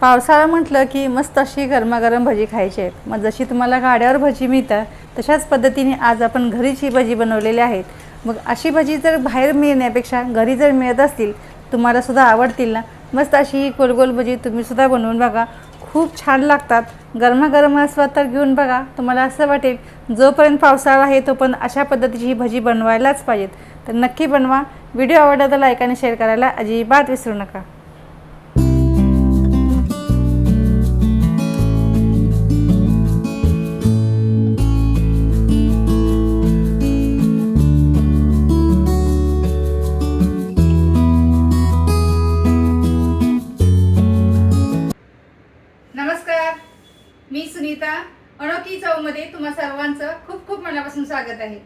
पावसाळा म्हटलं की मस्त अशी गरमागरम भजी खायची आहेत. मग जशी तुम्हाला गाड्यावर भजी मिळतात तशाच पद्धतीने आज आपण घरीच ही भजी बनवलेली आहेत. मग अशी भजी जर बाहेर मिळण्यापेक्षा घरी जर मिळत असतील तुम्हाला सुद्धा आवडतील ना? मस्त अशी ही गोलगोल भजी तुम्हीसुद्धा बनवून बघा. खूप छान लागतात. गरमागरम असतात तर घेऊन बघा. तुम्हाला असं वाटेल जोपर्यंत पावसाळा आहे तोपर्यंत अशा पद्धतीची ही भजी बनवायलाच पाहिजेत. तर नक्की बनवा. व्हिडिओ आवडला तर लाईक आणि शेअर करायला अजिबात विसरू नका. मी सुनीता अनोखी चवमध्ये तुम्हा सर्वांचं खूप खूप मनापासून स्वागत आहे.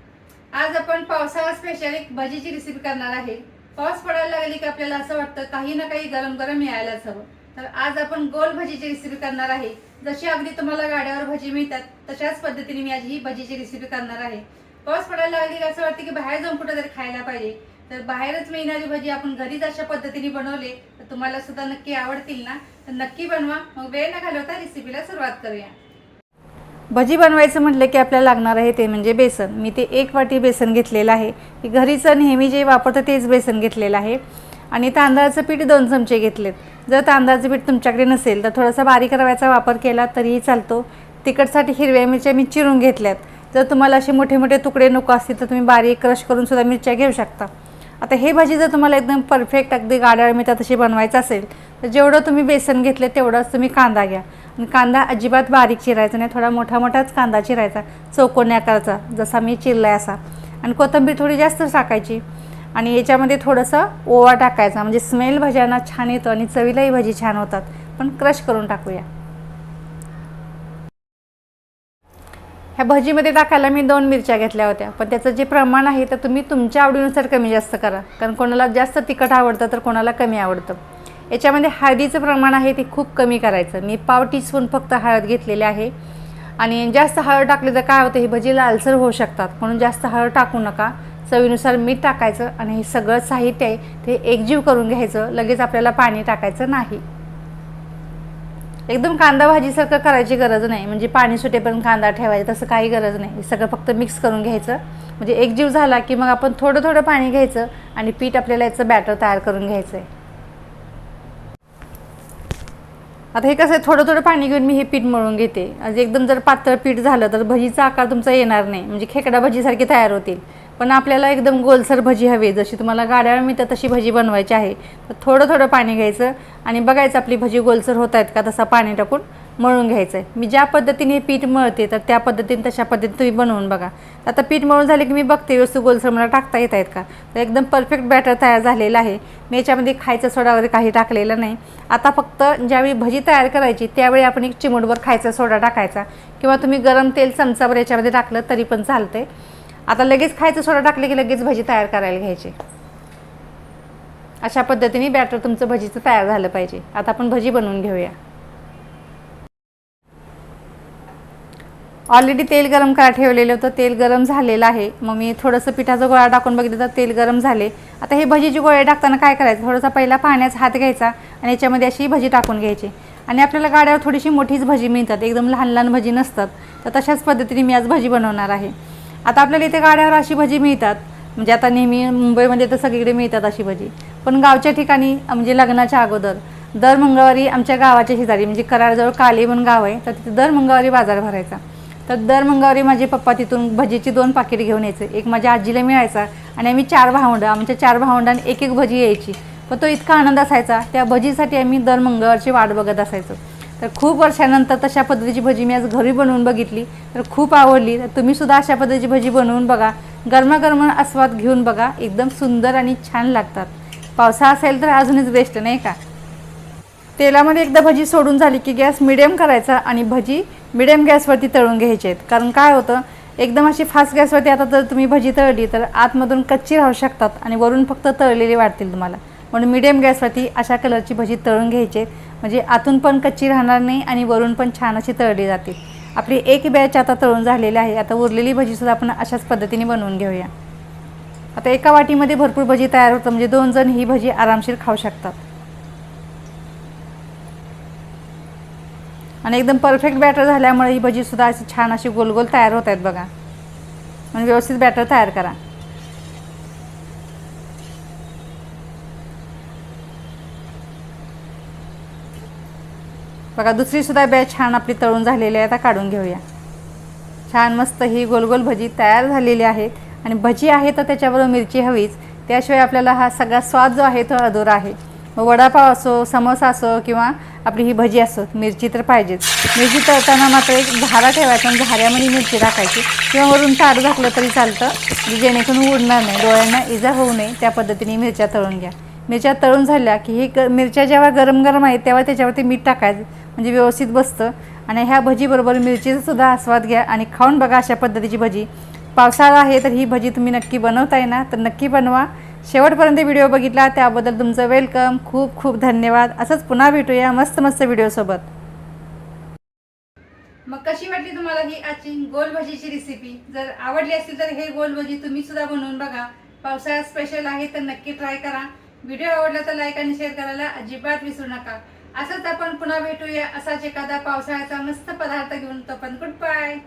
आज आपण पावसाळा स्पेशल एक भजीची रेसिपी करणार आहे. पाऊस पडायला लागली की आपल्याला असं वाटतं काही ना काही गरम गरम मिळायलाच हवं. तर आज आपण गोल भजीची रेसिपी करणार आहे. जशी अगदी तुम्हाला गाड्यावर भजी मिळतात तशाच पद्धतीने मी आज ही भजीची रेसिपी करणार आहे. पाऊस पडायला लागली की असं वाटतं की बाहेर जाऊन कुठं तरी खायला पाहिजे. तर बाहेरच मिळणारी भजी आपण घरीच अशा पद्धतीने बनवले तर तुम्हाला सुद्धा नक्की आवडतील ना? तर नक्की बनवा. मग वेळ न घालवता रेसिपीला सुरुवात करूया. भजी बनवायचं म्हटलं की आपल्याला लागणार आहे ते म्हणजे बेसन. मी ते एक वाटी बेसन घेतलेलं आहे. की घरीचं नेहमी जे वापरतं तेच बेसन घेतलेलं आहे. आणि तांदळाचं पीठ दोन चमचे घेतलेत. जर तांदळाचं पीठ तुमच्याकडे नसेल तर थोडासा बारीक रव्याचा वापर केला तरीही चालतो. तिखटसाठी हिरव्या मिरच्या मी चिरून घेतल्यात. जर तुम्हाला असे मोठे मोठे तुकडे नको असतील तर तुम्ही बारीक क्रश करून सुद्धा मिरच्या घेऊ शकता. आता हे भाजी जर तुम्हाला एकदम परफेक्ट अगदी गाड्याळ मिळतात तशी बनवायचं असेल तर जेवढं तुम्ही बेसन घेतलं तेवढंच तुम्ही कांदा घ्या. आणि कांदा अजिबात बारीक चिरायचा नाही थोडा मोठा मोठाच कांदा चिरायचा चौकोनी आकाराचा जसा मी चिरलाय असा. आणि कोथिंबीर थोडी जास्त टाकायची आणि याच्यामध्ये थोडंसं ओवा टाकायचा. म्हणजे स्मेल भाज्यांना छान येतो आणि चवीलाही भाजी छान होतात. पण क्रश करून टाकूया. ह्या भजीमध्ये टाकायला मी दोन मिरच्या घेतल्या होत्या. पण त्याचं जे प्रमाण आहे तर तुम्ही तुमच्या आवडीनुसार कमी जास्त करा. कारण कोणाला जास्त तिखट आवडतं तर कोणाला कमी आवडतं. याच्यामध्ये हळदीचं प्रमाण आहे ते खूप कमी करायचं. मी पाव टीस्पून फक्त हळद घेतलेली आहे. आणि जास्त हळद टाकली तर काय होतं हे भजी लालसर होऊ शकतात. म्हणून जास्त हळद टाकू नका. चवीनुसार मीठ टाकायचं आणि हे सगळं साहित्य आहे ते एकजीव करून घ्यायचं. लगेच आपल्याला पाणी टाकायचं नाही. एकदम कांदा भाजीसारखं करायची गरज नाही. म्हणजे पाणी सुटेपर्यंत कांदा ठेवायचा तसं काही गरज नाही. सगळं फक्त मिक्स करून घ्यायचं. म्हणजे एकजीव झाला की मग आपण थोडं थोडं पाणी घ्यायचं आणि पीठ आपल्याला याचं बॅटर तयार करून घ्यायचं आहे आता हे कसं आहे थोडं थोडं पाणी घेऊन मी हे पीठ मळून घेते. आज एकदम जर पातळ पीठ झालं तर भजीचा आकार तुमचा येणार नाही. म्हणजे खेकडा भजीसारखे तयार होतील. पण आपल्याला एकदम गोलसर भजी हवी जशी तुम्हाला गाड्यावर मिळतं तशी भजी बनवायची आहे. तर थोडं थोडं पाणी घ्यायचं आणि बघायचं आपली भजी गोलसर होत आहेत का तसा पाणी टाकून मळून घ्यायचं आहे. मी ज्या पद्धतीने हे पीठ मळते तर त्या पद्धतीने तशा पद्धतीने तुम्ही बनवून बघा. आता पीठ मळून झाले की मी बघते वस्तू गोलसर मला टाकता येत आहेत का? तर एकदम परफेक्ट बॅटर तयार झालेलं आहे. मी याच्यामध्ये खायचं सोडा वगैरे काही टाकलेलं नाही. आता फक्त ज्यावेळी भजी तयार करायची त्यावेळी आपण एक चिमूटभर खायचा सोडा टाकायचा. किंवा तुम्ही गरम तेल चमचाभर याच्यामध्ये टाकलं तरी पण चालतंय. आता लगेच खायचं सोडा टाकले की लगेच भजी तयार करायला घ्यायची. अशा पद्धतीने बॅटर तुमचं भजीचं तयार झालं पाहिजे. आता आपण भजी बनवून घेऊया. ऑलरेडी तेल गरम करा ठेवलेलं होतं. तेल गरम झालेलं आहे. मग मी थोडंसं पिठाचा गोळा टाकून बघितलं तर तेल गरम झाले. आता हे भजीची गोळे टाकताना काय करायचं? थोडासा पहिला पाण्याचा हात घ्यायचा आणि याच्यामध्ये अशी भजी टाकून घ्यायची. आणि आपल्याला गाड्यावर थोडीशी मोठीच भजी मिळतात. एकदम लहान लहान भजी नसतात. तर तशाच पद्धतीने मी आज भजी बनवणार आहे. आता आपल्याला इथे गाड्यावर अशी भजी मिळतात. म्हणजे आता नेहमी मुंबईमध्ये तर सगळीकडे मिळतात अशी भजी. पण गावच्या ठिकाणी म्हणजे लग्नाच्या अगोदर दर मंगळवारी आमच्या गावाच्या शेजारी म्हणजे कराडजवळ काली म्हणून गाव आहे तर तिथे दर मंगळवारी बाजार भरायचा. तर दर मंगळवारी माझे पप्पा तिथून भजीची दोन पाकिट घेऊन यायचे. एक माझ्या आजीला मिळायचा आणि आम्ही चार भावंडं आमच्या चार भावंडांनी एक एक भजी यायची. पण तो इतका आनंद असायचा त्या भजीसाठी आम्ही दर मंगळवारची वाट बघत असायचो. तर खूप वर्षानंतर तशा पद्धतीची भजी मी आज घरी बनवून बघितली. तर खूप आवडली. तर तुम्हीसुद्धा अशा पद्धतीची भजी बनवून बघा. गरमागरम आस्वाद घेऊन बघा. एकदम सुंदर आणि छान लागतात. पावसाळा असेल तर अजूनच बेस्ट नाही का? तेलामध्ये एकदा भजी सोडून झाली की गॅस मिडियम करायचा आणि भजी मिडियम गॅसवरती तळून घ्यायचे आहेत. कारण काय होतं? एकदम अशी फास्ट गॅसवरती आता जर तुम्ही भजी तळली तर आतमधून कच्ची राहू शकतात आणि वरून फक्त तळलेली वाटतील तुम्हाला. म्हणून मिडियम गॅसवरती अशा कलरची भजी तळून घ्यायचे. म्हणजे आतून पण कच्ची राहणार नाही आणि वरून पण छान अशी तळली जाते. आपली एक बॅच आता तळून झालेली आहे. आता उरलेली भजीसुद्धा आपण अशाच पद्धतीने बनवून घेऊया. आता एका वाटीमध्ये भरपूर भजी तयार होतं. म्हणजे दोन जण ही भजी आरामशीर खाऊ शकतात. आणि एकदम परफेक्ट बॅटर झाल्यामुळे ही भजीसुद्धा अशी छान अशी गोलगोल तयार होत आहेत बघा. म्हणजे व्यवस्थित बॅटर तयार करा. बघा दुसरी सुद्धा बॅच छान आपली तळून झालेली आहे आता काढून घेऊया. छान मस्त ही गोलगोल भजी तयार झालेली आहेत आणि भजी आहे तर त्याच्याबरोबर मिरची हवीच. त्याशिवाय आपल्याला हा सगळा स्वाद जो आहे तो अधुरा आहे. मग वडापाव असो समोसा असो किंवा आपली ही भजी असो मिरची तर पाहिजेच. मिरची तळताना मात्र एक झारा ठेवायचा आणि झाऱ्यामध्ये मिरची टाकायची. किंवा वरून ताट झाकलं तरी चालतं. म्हणजे जेणेकरून उडणार नाही. डोळ्यांना इजा होऊ नये. त्या पद्धतीने मिरच्या तळून घ्या. मिरच्या तळून झाल्या की ही ग मिरच्या जेव्हा गरम गरम आहेत तेव्हा त्याच्यावरती मीठ टाकायचं. म्हणजे व्यवस्थित बसतं. आणि ह्या भजीबरोबर मिरचीचा सुद्धा आस्वाद घ्या आणि खाऊन बघा अशा पद्धतीची भजी. पावसाळा आहे तर ही भजी तुम्ही नक्की बनवताय ना तर नक्की बनवा. शेवटपर्यंत व्हिडिओ बघितला त्याबद्दल तुमचं वेलकम खूप खूप धन्यवाद. असंच पुन्हा भेटूया मस्त मस्त व्हिडिओसोबत. मग कशी वाटली तुम्हाला ही आजची गोल भजीची रेसिपी जर आवडली असेल तर हे गोल भजी तुम्ही सुद्धा बनवून बघा. पावसाळ्यात स्पेशल आहे तर नक्की ट्राय करा. व्हिडिओ आवडला तर लाईक आणि शेअर करायला अजिबात विसरू नका. असंच आपण पुन्हा भेटूया. असाच एखादा पावसाळ्याचा मस्त पदार्थ घेऊन. तो पण गुड बाय.